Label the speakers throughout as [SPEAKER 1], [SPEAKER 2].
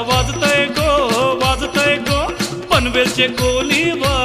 [SPEAKER 1] वाजतय गो वाजतय गो. पनवेलचे
[SPEAKER 2] कोली
[SPEAKER 3] वा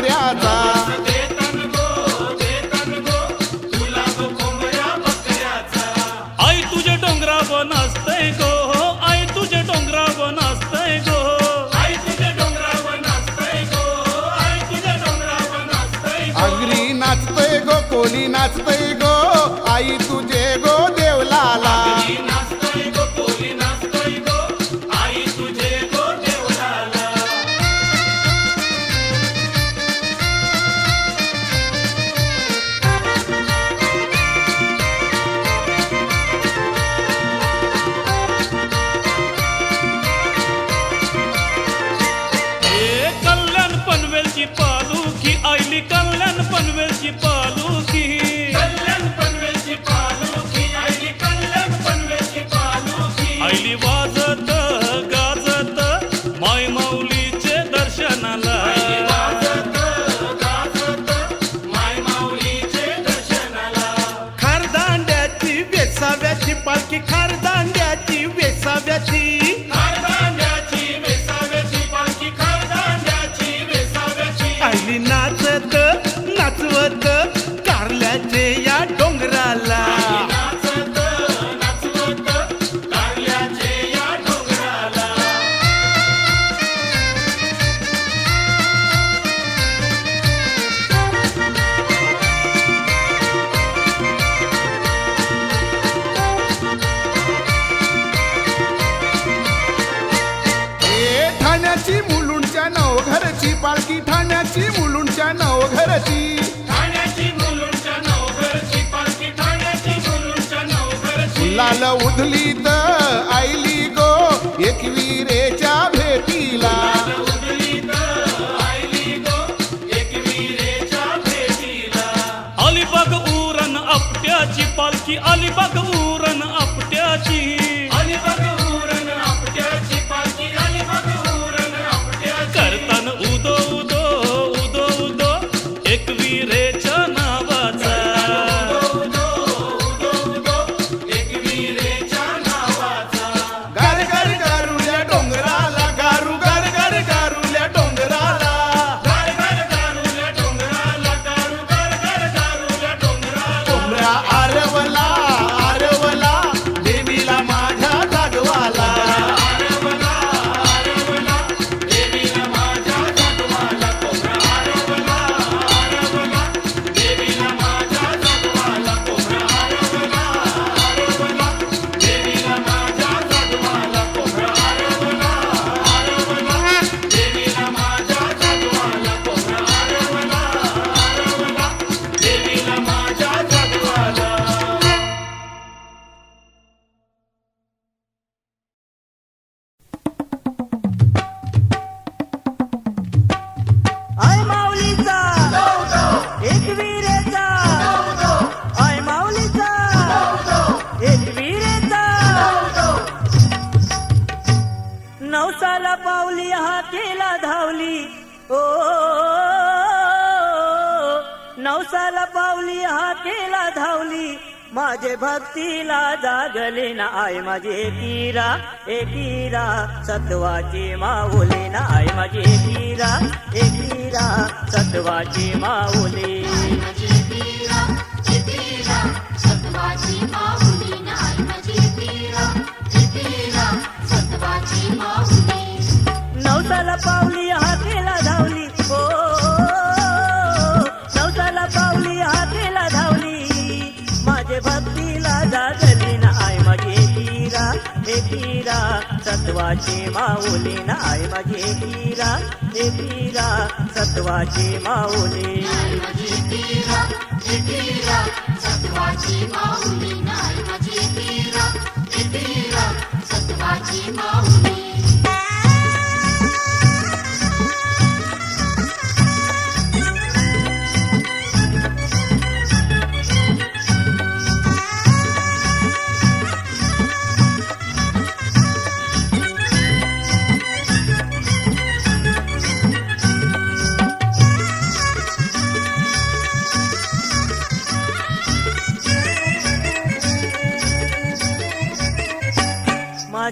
[SPEAKER 3] negreata सत्वाची माऊली ना I माझी एकीरा एकीरा सत्वाची माऊली.
[SPEAKER 4] सत्वाची माऊली
[SPEAKER 3] नाय आय माझी हे एकीरा सत्वाची माऊली. सत्वाची माऊली
[SPEAKER 4] पीरा पीरा सत्वाची माऊली.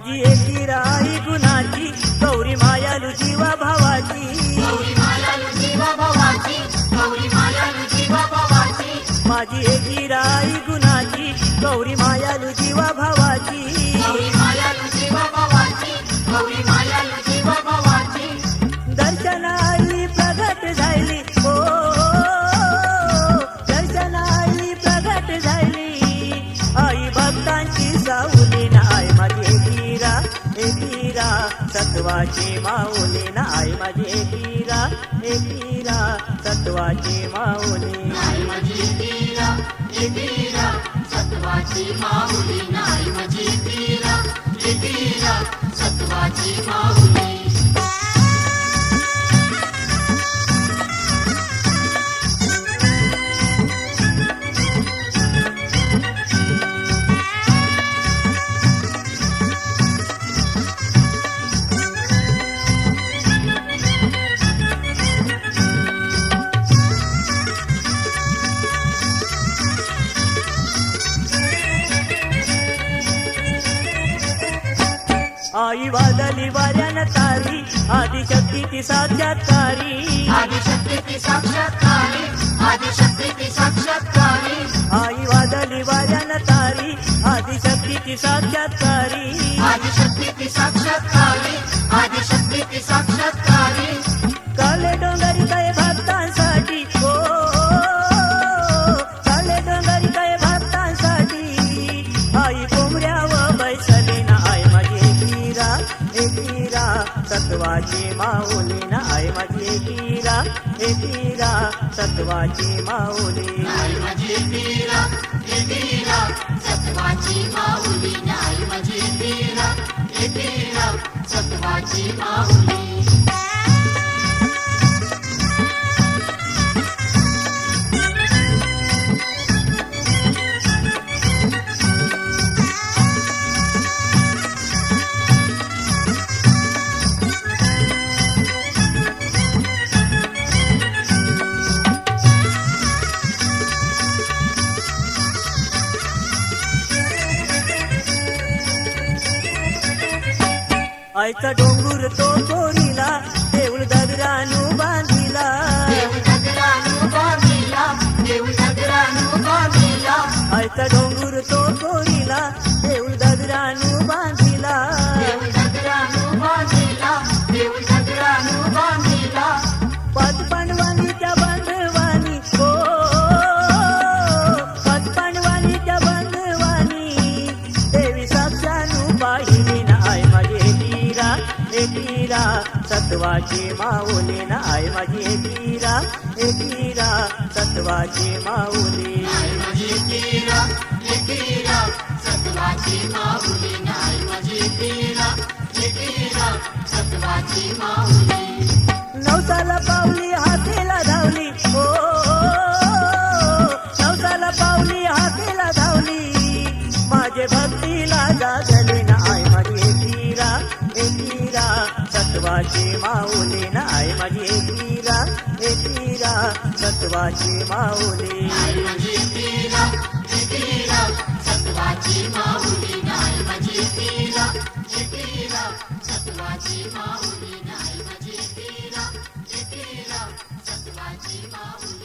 [SPEAKER 4] माझी सत्वाची माऊली
[SPEAKER 3] ना आई माझी एकीरा एकीरा सत्वाची माऊली
[SPEAKER 4] नाही माझी पीरा पीरा सत्वाची माऊली नाही माझी पीरा पीरा सत्वाची माऊली
[SPEAKER 3] तारी आदिशक्ती ती साक्षात्कारी
[SPEAKER 4] आदिशक्ती ती साक्षात्कारी आदिशक्ती ती साक्षात्कारी
[SPEAKER 3] आई वादली वाऱ्यान तारी आदिशक्ती सत्वाची माऊली ना आई माझी एकीरा एकीरा सत्वाची माऊली.
[SPEAKER 4] नाही माझी पीरा पीरा सत्वाची माऊली नाही माझी पीरा पीरा सत्वाची माऊली.
[SPEAKER 3] आईचा डोंगर तो चोरीला देऊळ दगडानू बांधिला. आईचा डोंगर सत्वाची माऊली ना आई माझी एकीरा सत्वाची माऊली.
[SPEAKER 4] सत्वाची माऊली. नाही माझी सत्वाची माऊली.
[SPEAKER 3] नवसाला पावली हाकेला सत्वाची माऊली. नाय
[SPEAKER 5] आई माझी एकटीला एकटीला सत्वाची माऊली. सत्वाची माऊली.